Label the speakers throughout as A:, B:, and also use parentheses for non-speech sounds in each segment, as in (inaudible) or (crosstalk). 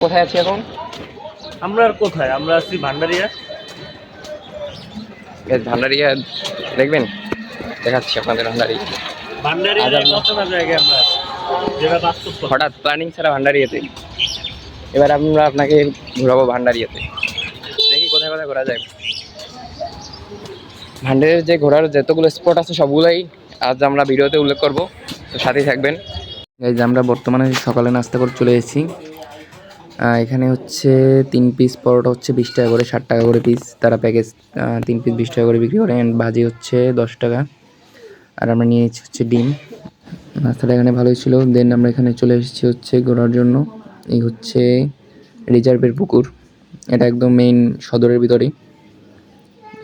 A: কোথায় আছি এখন?
B: আমরা আর কোথায়? আমরা আছি ভান্ডারিয়া।
A: বেশ ভান্ডারিয়া দেখবেন? দেখাচ্ছি আপনাদের
B: কথা।
A: হঠাৎ প্ল্যানিং ছাড়া ভান্ডারিয়াতে। এবার আমরা আপনাকে ঘুরাবো ভান্ডারিয়াতে। দেখি কোথায় কোথায় ঘোরা যায়। ভান্ডারিয়ার যে ঘোরার যতগুলো স্পট আছে সবগুলোই আজ আমরা ভিডিওতে উল্লেখ করব। তো সাথেই থাকবেন। এই যে আমরা বর্তমানে সকালে নাস্তা করে চলে এসেছি। এখানে হচ্ছে তিন পিস পরোটা হচ্ছে বিশ টাকা করে, ষাট টাকা করে পিস তারা প্যাকেজ তিন পিস বিশ টাকা করে বিক্রি করে। অ্যান্ড ভাজি হচ্ছে দশ টাকা। আর আমরা নিয়ে নিয়েছি হচ্ছে ডিম। নাস্তাটা এখানে ভালোই ছিল। দেন আমরা এখানে চলে এসেছি হচ্ছে ঘোরার জন্য। এই হচ্ছে রিজার্ভের পুকুর। এটা একদম মেইন সদরের ভিতরে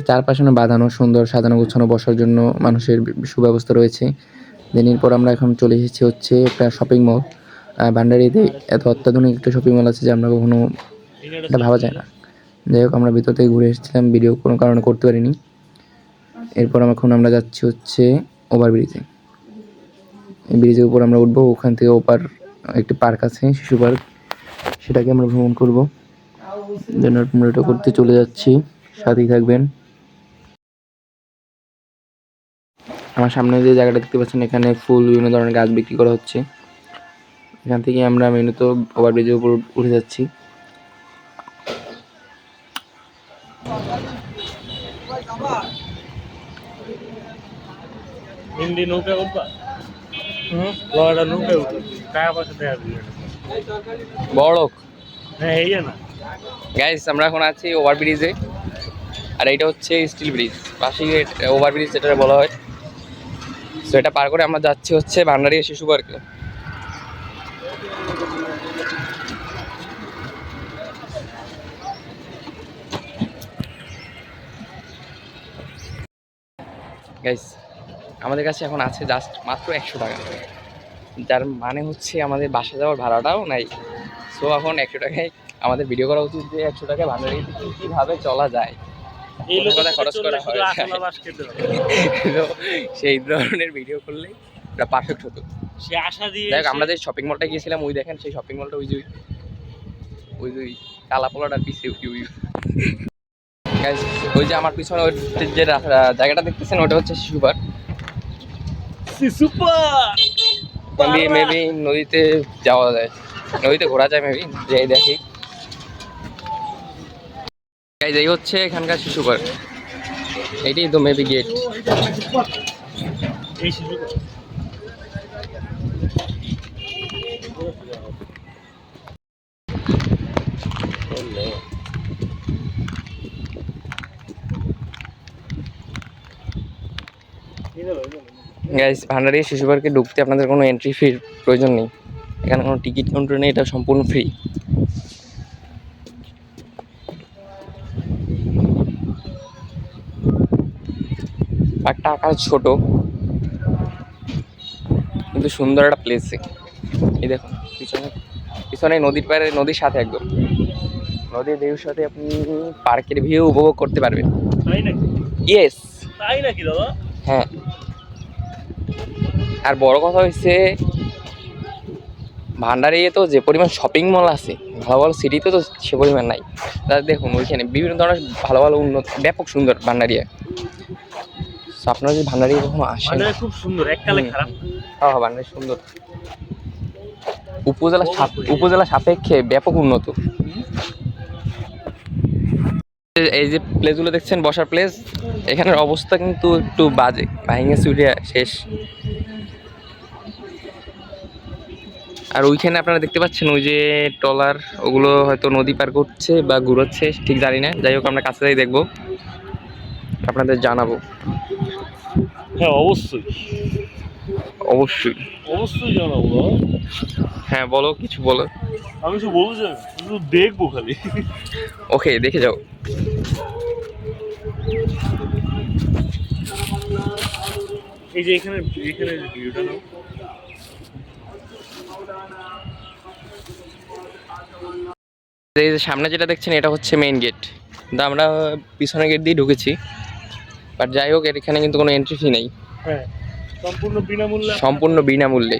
A: চারপাশে বাঁধানো, সুন্দর সাজানো গোছানো, বসার জন্য মানুষের সুব্যবস্থা রয়েছে। দেন এরপর আমরা এখন চলে এসেছি হচ্ছে একটা শপিং মল ভান্ডারিতে এত অত্যাধুনিক একটা শপিং মল আছে যে আমরা কখনো এটা ভাবা যায় না। যাই হোক, আমরা ভিতর থেকে ঘুরে এসেছিলাম ভিডিও কোনো কারণে করতে পারিনি। এরপর এখন আমরা যাচ্ছি হচ্ছে ওভার ব্রিজে এই ব্রিজের উপর আমরা উঠবো, ওখান থেকে ওপার একটি পার্ক আছে, শিশু পার্ক সেটাকে আমরা ভ্রমণ করব। আমরা করতে চলে যাচ্ছি। সাথেই থাকবেন। আমার সামনে যে জায়গাটা দেখতে পাচ্ছেন, এখানে ফুল বিভিন্ন ধরনের গাছ বিক্রি করা হচ্ছে। এখান থেকে আমরা মেনুত ওভারব্রিজের উপর উঠে যাচ্ছি।
B: হিন্দি নৌকা উঠবা হুম? নৌকা উঠবা টাকা পয়সা দেওয়া দিবে
A: বড়
B: হ্যাঁ এই না।
A: গাইস আমরা এখন আছি ওভারব্রিজে আর এইটা হচ্ছে স্টিল ব্রিজ ওভারব্রিজ যেটা বলা হয়। এটা পার করে আমরা যাচ্ছি হচ্ছে ভান্ডারিয়া শিশু পার্কে গাইস আমাদের কাছে এখন আছে জাস্ট মাত্র একশো টাকা। যার মানে হচ্ছে আমাদের বাসা যাওয়ার ভাড়াটাও নাই। সো এখন একশো টাকায় আমাদের ভিডিও করা উচিত যে একশো টাকায় ভান্ডারি কীভাবে চলা যায়। খরচ করা হয়। (laughs) সেই ধরনের ভিডিও করলে এটা পারফেক্ট হতো।
B: সে আশা দিয়ে
A: দেখ আমরা যে শপিং মলটা গিয়েছিলাম ওই দেখেন সেই শপিং মলটা ওই যে ওই- যে কালা পোলাটার পিছিয়ে ওই ওই যে আমার পিছনে ওই যে জায়গাটা দেখতেছেন ওটা হচ্ছে শিশু পার্ক।
B: শিশু পার্ক।
A: মেবি নদীতে যাওয়া যায়। নদীতে ঘোরা যায় মেবি যাই দেখি। Guys, এই হচ্ছে এখানকার শিশু পার্ক। এইটাই তো মেবি গেট
B: এই শিশু পার্ক। এই দেখো, এই দেখো।
A: গাইস ভান্ডারি শিশু পার্কে ঢুকতে আপনাদের কোনো এন্ট্রি ফির প্রয়োজন নেই। এখানে কোনো টিকিট কাউন্টার নেই এটা সম্পূর্ণ ফ্রি পার্কটা আকার ছোট কিন্তু সুন্দর একটা প্লেস এই দেখুন পিছনে পিছনে নদীর পাড়ে নদীর সাথে একদম। নদীর ভিউর সাথে আপনি পার্কের ভিউ উপভোগ করতে পারবেন।
B: তাই নাকি?
A: ইয়েস
B: তাই নাকি দাদা?
A: হ্যাঁ। আর বড় কথা হচ্ছে ভান্ডারিয়ে তো যে পরিমাণ শপিং মল আছে ভালো ভালো সিটিতে তো সে পরিমাণ নাই। তাহলে দেখুন ওইখানে বিভিন্ন ধরনের ভালো ভালো উন্নত ব্যাপক সুন্দর ভান্ডারিয়া। আপনারা যদি ভান্ডারিয়া কখনো আসেন
B: খুব সুন্দর এককালে খারাপ।
A: হ্যাঁ হ্যাঁ ভান্ডারি সুন্দর। উপজেলা উপজেলা সাপেক্ষে ব্যাপক উন্নত। এই- যে প্লেসগুলো দেখছেন বসার প্লেস এখানের অবস্থা কিন্তু একটু বাজে। ভাইঙ্গে চুরিয়া শেষ। আর ওইখানে আপনারা দেখতে পাচ্ছেন ওই যে ট্রলার ওগুলো হয়তো নদী পার করছে বা ঘুরোচ্ছে ঠিক জানি না। যাই হোক আমরা কাছে যাই দেখব। আপনাদের জানাব।
B: হ্যাঁ অবশ্যই।
A: অবশ্যই।
B: অবশ্যই জানাব
A: হ্যাঁ বলো কিছু বলো।
B: আমি শুধু বলব দেখব খালি।
A: ওকে দেখে যাও।
B: এই যে এখানে এখানে নাও।
A: এই যে সামনে যেটা দেখছেন এটা হচ্ছে মেইন গেট কিন্তু আমরা পিছনের গেট দিয়ে ঢুকেছি। বাট যাই হোক এর এখানে কিন্তু কোনো এন্ট্রি ফি নেই।
B: হ্যাঁ সম্পূর্ণ বিনামূল্যে
A: সম্পূর্ণ বিনামূল্যে।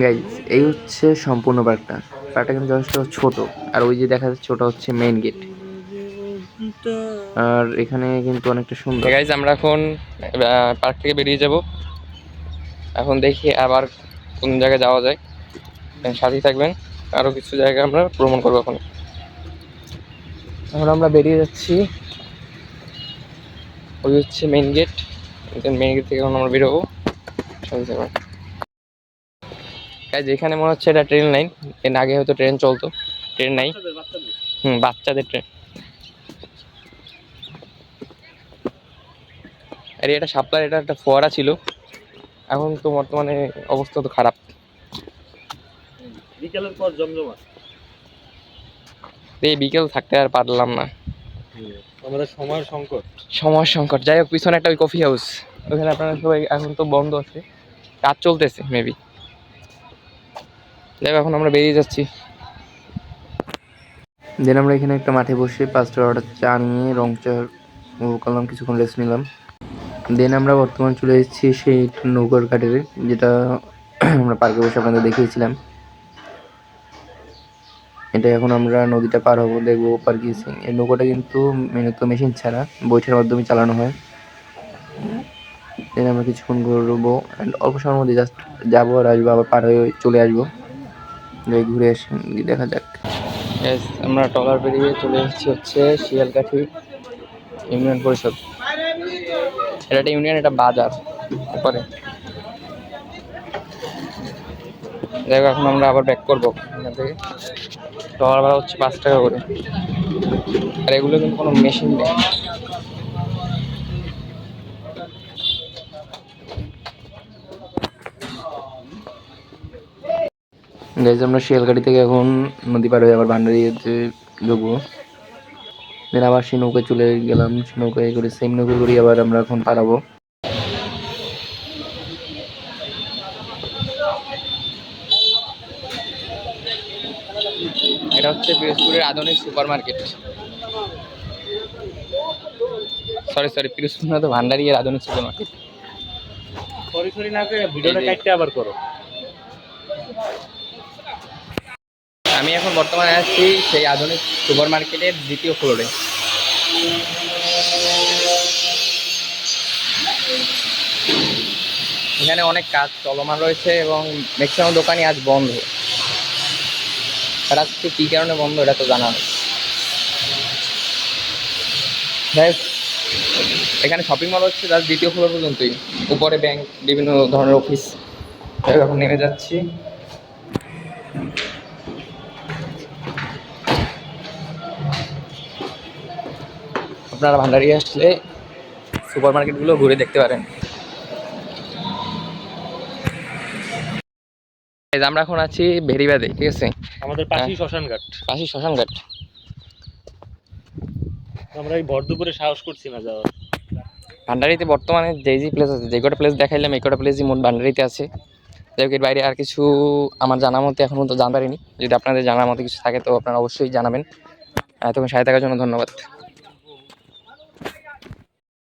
A: গাইজ এই হচ্ছে সম্পূর্ণ পার্কটা পার্কটা কিন্তু যথেষ্ট ছোট। আর ওই যে দেখা যাচ্ছে ওটা হচ্ছে মেইন গেট আর এখানে কিন্তু অনেকটা সুন্দর। গাইজ আমরা এখন পার্ক থেকে বেরিয়ে যাব। এখন দেখি আবার কোন জায়গায় যাওয়া যায়। সাথেই থাকবেন। আরও কিছু জায়গা আমরা ভ্রমণ করব এখন। এখন আমরা বেরিয়ে যাচ্ছি। ওই হচ্ছে মেইন গেট মেইন গেট থেকে এখন আমরা বেরোবো। সাথে থাকবেন। গাইজ এখানে মনে হচ্ছে এটা ট্রেন লাইন এর আগে হয়তো ট্রেন চলতো। ট্রেন নাই। হুম বাচ্চাদের ট্রেন আর এটা সাপ্লাই এটা একটা ফোয়ারা ছিল। এখন তো বর্তমানে অবস্থা তো খারাপ।
B: বিকেলের পর জমজমা
A: এই বিকেল থাকতে আর পারলাম না।
B: আমাদের সময়ের সংকট।
A: সময় সংকট। যাই হোক পিছনে একটা ওই কফি হাউস ওখানে আপনারা সবাই এখন তো বন্ধ আছে। কাজ চলতেছে মেবি যাই এখন আমরা বেরিয়ে যাচ্ছি। দেন আমরা এখানে একটা মাঠে বসে পাঁচটা অর্ডার চা নিয়ে রং চা করলাম, কিছুক্ষণ রেস্ট নিলাম। দেন আমরা বর্তমান চলে এসেছি সেই নৌকার ঘাটের, যেটা আমরা পার্কে বসে আপনাদের দেখিয়েছিলাম। এটা এখন আমরা নদীটা পার হব, দেখব পার এই নৌকাটা কিন্তু মেনত মেশিন ছাড়া বইটার মাধ্যমে চালানো হয়। দেন আমরা কিছুক্ষণ ঘুরবো অ্যান্ড অল্প সময়ের মধ্যে জাস্ট যাব আর আসব, আবার পার হয়ে চলে আসব। যাই ঘুরে গিয়ে দেখা যাক। আমরা টলার বেরিয়ে চলে এসেছি হচ্ছে শিয়ালকাঠি ইউনিয়ন পরিষদ। এটা একটা ইউনিয়ন এটা বাজার উপরে যাই হোক, এখন আমরা আবার ব্যাক করব। এখান থেকে টলার ভাড়া হচ্ছে পাঁচ টাকা করে। আর এগুলো কিন্তু কোনো মেশিন নেই। গাইজ আমরা শিয়ালগাড়ি থেকে এখন নদী পার হয়ে আবার ভান্ডারিয়াতে ঢুকবো। দেন আবার সেই নৌকায় চলে গেলাম সেই নৌকায় করে সেম নৌকা করি আবার আমরা এখন পারাবো এটা হচ্ছে পিরোজপুরের আধুনিক super market sorry sorry Pirojpur না তো ভান্ডারিয়ার আধুনিক সুপার মার্কেট
B: সরি সরি না ভিডিওটা কাটতে আবার করো।
A: আমি এখন বর্তমানে আছি সেই আধুনিক সুপার মার্কেটের দ্বিতীয় ফ্লোরে। এখানে অনেক কাজ চলমান রয়েছে এবং ম্যাক্সিমাম দোকানই আজ বন্ধ। আর আজকে কী কারণে বন্ধ এটা তো জানা এখানে শপিং মল হচ্ছে তার দ্বিতীয় ফ্লোর পর্যন্তই। উপরে ব্যাংক বিভিন্ন ধরনের অফিস এখন নেমে যাচ্ছি। আপনারা ভান্ডারি আসলে সুপার মার্কেটগুলো ঘুরে দেখতে পারেন। আমরা এখন আছি ভেরিবাদে ঠিক আছে?
B: আমাদের পাশেই শ্মশান ঘাট
A: পাশে শ্মশানঘাট।
B: আমরা এই ভর দুপুরে সাহস করছি না যাওয়ার।
A: ভান্ডারিতে বর্তমানে যে যে প্লেস আছে যে কটা প্লেস দেখাইলাম এই কটা প্লেসই মোট ভান্ডারিতে আছে। যাই হোক এর বাইরে আর কিছু আমার জানা মতে এখন পর্যন্ত জানতে পারিনি। যদি আপনাদের জানার মতো কিছু থাকে তো আপনারা অবশ্যই জানাবেন। এতক্ষণ সাথে থাকার জন্য ধন্যবাদ।